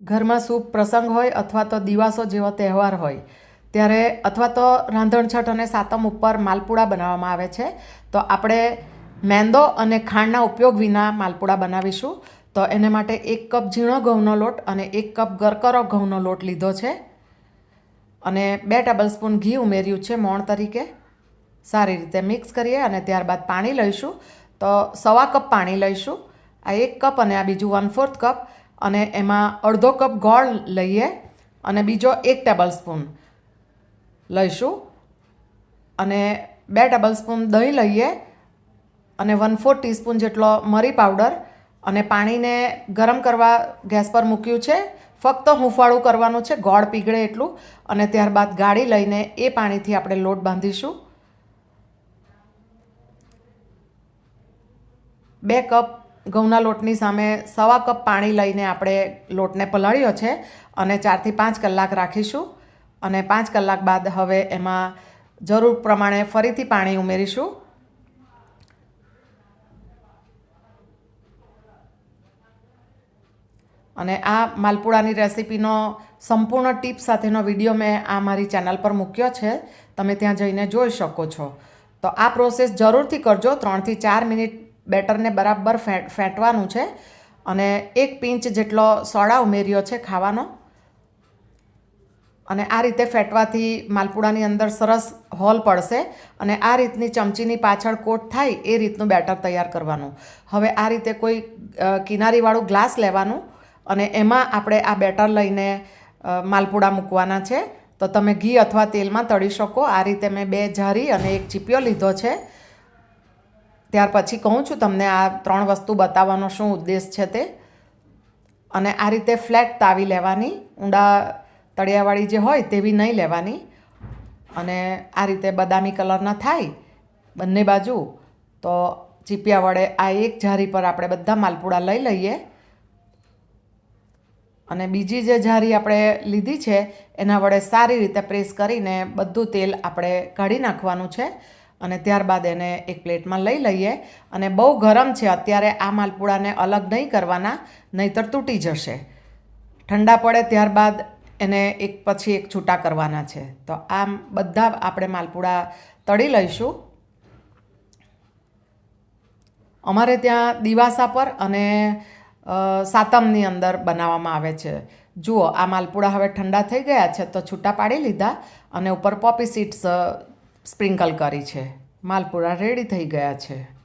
ઘરમાં શુભ પ્રસંગ હોય અથવા તો દિવાસો જેવો તહેવાર હોય, ત્યારે અથવા તો રાંધણછઠ અને સાતમ ઉપર માલપુડા બનાવવામાં આવે છે. તો આપણે મેંદો અને ખાંડના ઉપયોગ વિના માલપુડા બનાવીશું. તો એને માટે એક કપ ઝીણો ઘઉંનો લોટ અને એક કપ ગરકરો ઘઉંનો લોટ લીધો છે. અને બે ટેબલ સ્પૂન ઘી ઉમેર્યું છે મોણ તરીકે. સારી રીતે મિક્સ કરીએ અને ત્યારબાદ પાણી લઈશું. તો સવા કપ પાણી લઈશું. આ એક કપ અને આ બીજું વન ફોર્થ કપ. અને એમાં અડધો કપ ગોળ લઈએ અને બીજો એક ટેબલ સ્પૂન લઈશું. અને બે ટેબલ સ્પૂન દહીં લઈએ અને વન ફોર ટીસ્પૂન જેટલો મરી પાવડર અને પાણીને ગરમ કરવા ગેસ પર મૂક્યું છે. ફક્ત હુંફાળું કરવાનું છે, ગોળ પીગળે એટલું. અને ત્યારબાદ ગાળી લઈને એ પાણીથી આપણે લોટ બાંધીશું. બે કપ ઘઉંના લોટની સામે સવા કપ પાણી લઈને આપણે લોટને પલાળ્યો છે અને ચારથી પાંચ કલાક રાખીશું અને પાંચ કલાક બાદ હવે એમાં જરૂર પ્રમાણે ફરીથી પાણી ઉમેરીશું. અને આ માલપુડાની રેસિપીનો સંપૂર્ણ ટીપ સાથેનો વીડિયો મેં આ મારી ચેનલ પર મૂક્યો છે. તમે ત્યાં જઈને જોઈ શકો છો. તો આ પ્રોસેસ જરૂરથી કરજો. ત્રણથી ચાર મિનિટ બેટરને બરાબર ફેટ ફેંટવાનું છે અને એક પિંચ જેટલો સોડા ઉમેર્યો છે ખાવાનો. અને આ રીતે ફેટવાથી માલપુડાની અંદર સરસ હોલ પડશે અને આ રીતની ચમચીની પાછળ કોટ થાય એ રીતનું બેટર તૈયાર કરવાનું. હવે આ રીતે કોઈ કિનારીવાળું ગ્લાસ લેવાનું અને એમાં આપણે આ બેટર લઈને માલપુડા મૂકવાના છે. તો તમે ઘી અથવા તેલમાં તળી શકો. આ રીતે મેં બે જારી અને એક ચીપિયો લીધો છે. ત્યાર પછી કહું છું તમને આ ત્રણ વસ્તુ બતાવવાનો શું ઉદ્દેશ છે તે. અને આ રીતે ફ્લેટ તાવી લેવાની, ઊંડા તળિયાવાળી જે હોય તેવી નહીં લેવાની. અને આ રીતે બદામી કલરના થાય બંને બાજુ, તો ચીપિયા વડે આ એક જારી પર આપણે બધા માલપુડા લઈ લઈએ. અને બીજી જે જારી આપણે લીધી છે, એના વડે સારી રીતે પ્રેસ કરીને બધું તેલ આપણે કાઢી નાખવાનું છે. અને ત્યારબાદ એને એક પ્લેટમાં લઈ લઈએ. અને બહુ ગરમ છે, અત્યારે આ માલપુડાને અલગ નહીં કરવાના, નહીતર તૂટી જશે. ઠંડા પડે ત્યારબાદ એને એક પછી એક છૂટા કરવાના છે. તો આમ બધા આપણે માલપુડા તળી લઈશું. અમારે ત્યાં દિવાસા પર અને સાતમની અંદર બનાવવામાં આવે છે. જુઓ, આ માલપુડા હવે ઠંડા થઈ ગયા છે, તો છૂટા પાડી લીધા અને ઉપર પોપી સીડ્સ સ્પ્રિંકલ કરી છે. માલપુરા રેડી થઈ ગયા છે.